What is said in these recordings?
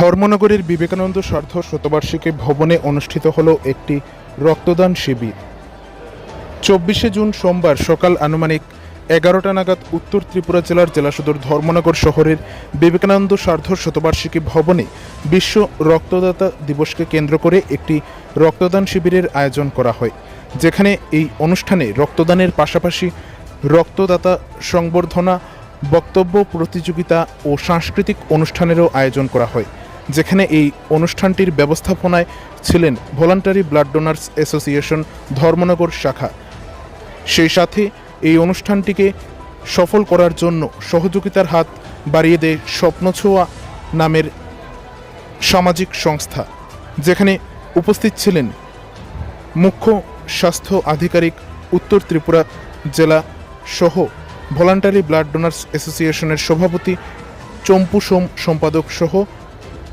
ধর্মনগরের বিবেকানন্দ স্বার্থ শতবার্ষিকী ভবনে অনুষ্ঠিত হলো একটি রক্তদান শিবির। চব্বিশে জুন সোমবার সকাল আনুমানিক এগারোটা নাগাদ উত্তর ত্রিপুরা জেলার জেলা সদর ধর্মনগর শহরের বিবেকানন্দ স্বার্থ শতবার্ষিকী ভবনে বিশ্ব রক্তদাতা দিবসকে কেন্দ্র করে একটি রক্তদান শিবিরের আয়োজন করা হয়, যেখানে এই অনুষ্ঠানে রক্তদানের পাশাপাশি রক্তদাতা সংবর্ধনা, বক্তব্য, প্রতিযোগিতা ও সাংস্কৃতিক অনুষ্ঠানেরও আয়োজন করা হয়। যেখানে এই অনুষ্ঠানটির ব্যবস্থাপনায় ছিলেন voluntary blood donors association Dharmanagar শাখা। সেই সাথে এই অনুষ্ঠানটিকে সফল করার জন্য সহযোগিতার হাত বাড়িয়ে দেয় স্বপ্নছোয়া নামের সামাজিক সংস্থা, যেখানে উপস্থিত ছিলেন মুখ্য স্বাস্থ্য আধিকারিক উত্তর ত্রিপুরা জেলা সহ ভলান্টারি ব্লাড ডোনার্স অ্যাসোসিয়েশনের সভাপতি চম্পু সোম সম্পাদক সহ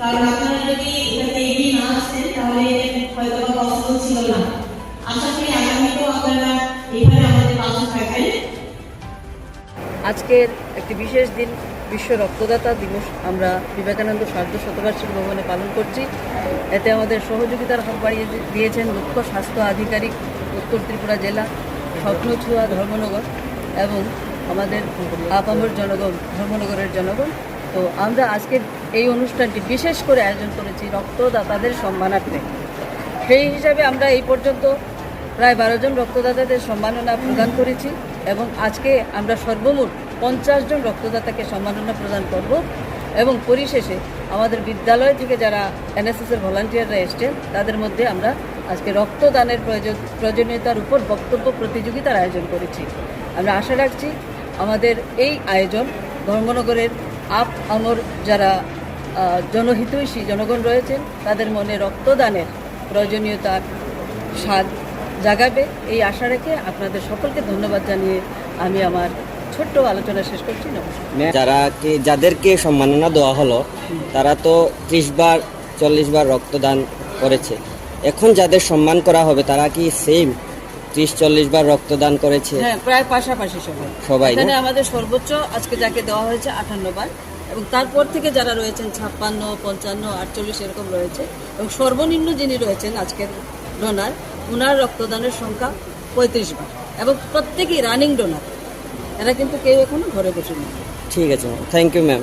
কারণ আপনারা যদি এগিয়ে না আসতেন তাহলে হয়তো বা ছিল না। আশা করি আগামীতেও আপনারা আমাদের পাশে থাকবেন। আজকের একটি বিশেষ দিন, বিশ্ব রক্তদাতা দিবস। আমরা বিবেকানন্দ সার্ধ শতবার্ষিকী ভবনে পালন করছি। এতে আমাদের সহযোগিতার হাত বাড়িয়ে দিয়েছেন মুখ্য স্বাস্থ্য আধিকারিক, উত্তর ত্রিপুরা জেলা, স্বপ্নছুয়া ধর্মনগর এবং আমাদের আপামর জনগণ, ধর্মনগরের জনগণ। তো আমরা আজকের এই অনুষ্ঠানটি বিশেষ করে আয়োজন করেছি রক্তদাতাদের সম্মানার্থে। সেই হিসাবে আমরা এই পর্যন্ত প্রায় বারো জন রক্তদাতাদের সম্মাননা প্রদান করেছি এবং আজকে আমরা সর্বমোট পঞ্চাশ জন রক্তদাতাকে সম্মাননা প্রদান করব এবং পরিশেষে আমাদের বিদ্যালয় থেকে যারা এনএসএসের ভলান্টিয়াররা এসছেন, তাদের মধ্যে আমরা আজকে রক্তদানের প্রয়োজন, প্রয়োজনীয়তার উপর বক্তব্য প্রতিযোগিতার আয়োজন করেছি। আমরা আশা রাখছি আমাদের এই আয়োজন ধর্মনগরের আপ আমর যারা জনহিতৈষী জনগণ রয়েছেন তাদের মনে রক্তদানের প্রয়োজনীয়তার স্বাদ জাগাবে। এই আশা রেখে আপনাদের সকলকে ধন্যবাদ জানিয়ে আমি আমার ছোট্ট আলোচনা শেষ করছি। নমস্কার। যারা কি যাদেরকে সম্মাননা দেওয়া হলো তারা তো ত্রিশ বার চল্লিশ বার রক্তদান করেছে। এখন যাদের সম্মান করা হবে তারা কি সেম ত্রিশ চল্লিশ বার রক্তদান করেছে? হ্যাঁ প্রায় পাশাপাশি সবাই। সবাই? আমাদের সর্বোচ্চ আজকে যাকে দেওয়া হয়েছে আটান্ন বার এবং তারপর থেকে যারা রয়েছেন ছাপ্পান্ন, পঞ্চান্ন, আটচল্লিশ এরকম রয়েছে এবং সর্বনিম্ন যিনি রয়েছেন আজকের ডোনার ওনার রক্তদানের সংখ্যা পঁয়ত্রিশ বার এবং প্রত্যেকেই রানিং ডোনার এরা কিন্তু কেউ এখনও ঘরে বসে নেই। ঠিক আছে ম্যাম থ্যাংক ইউ ম্যাম